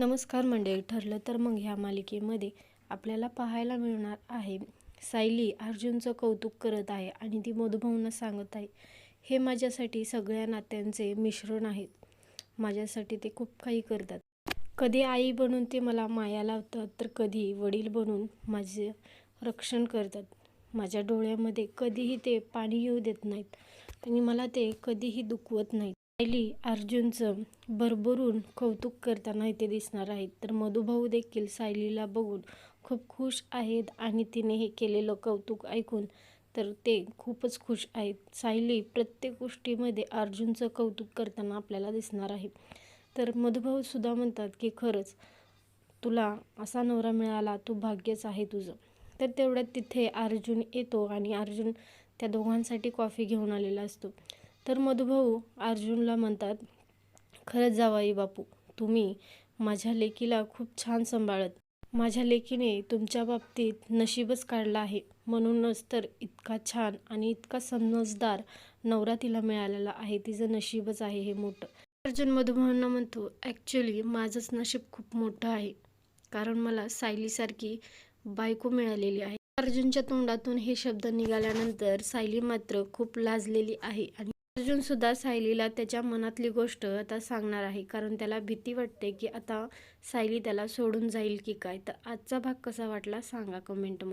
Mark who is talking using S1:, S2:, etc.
S1: नमस्कार मंडळी ठरलं तर मग ह्या मालिकेमध्ये आपल्याला पाहायला मिळणार आहे. सायली अर्जुनचं कौतुक करत आहे आणि ती मधुभाऊंना सांगत आहे हे माझ्यासाठी सगळ्या नात्यांचे मिश्रण आहेत. माझ्यासाठी ते खूप काही करतात. कधी आई बनून ते मला माया लावतात तर कधी वडील बनून माझे रक्षण करतात. माझ्या डोळ्यामध्ये कधीही ते पाणी येऊ देत नाहीत आणि मला ते कधीही दुखवत नाहीत. सायली अर्जुनचं भरभरून कौतुक करताना इथे दिसणार आहेत तर मधुभाऊ देखील सायलीला बघून खूप खुश आहेत आणि तिने हे केलेलं कौतुक ऐकून तर ते खूपच खुश आहेत. सायली प्रत्येक गोष्टीमध्ये अर्जुनचं कौतुक करताना आपल्याला दिसणार आहे. तर मधुभाऊसुद्धा म्हणतात की खरंच तुला असा नवरा मिळाला तू भाग्यच आहे तुझं. तर तेवढ्यात तिथे अर्जुन येतो आणि अर्जुन त्या दोघांसाठी कॉफी घेऊन आलेला असतो. तर मधुभाऊ अर्जुनला म्हणतात खरंच जावाई बापू तुम्ही माझ्या लेकीला खूप छान सांभाळत. माझ्या लेकीने तुमच्या बाबतीत नशीबच काढलं आहे. म्हणूनच तर इतका छान आणि इतका समजदार नवरा तिला मिळालेला आहे. तिचं नशीबच आहे हे मोठं. अर्जुन मधुभावांना म्हणतो ॲक्च्युली माझंच नशीब खूप मोठं आहे. कारण मला सायलीसारखी बायको मिळालेली आहे. अर्जुनच्या तोंडातून हे शब्द निघाल्यानंतर सायली मात्र खूप लाजलेली आहे आणि अर्जुन सुद्धा सायलीला त्याच्या मनातली गोष्ट आता सांगणार आहे. कारण त्याला भीती वाटते की आता सायली त्याला सोडून जाईल की काय? तर आजचा भाग कसा वाटला सांगा कमेंटमध्ये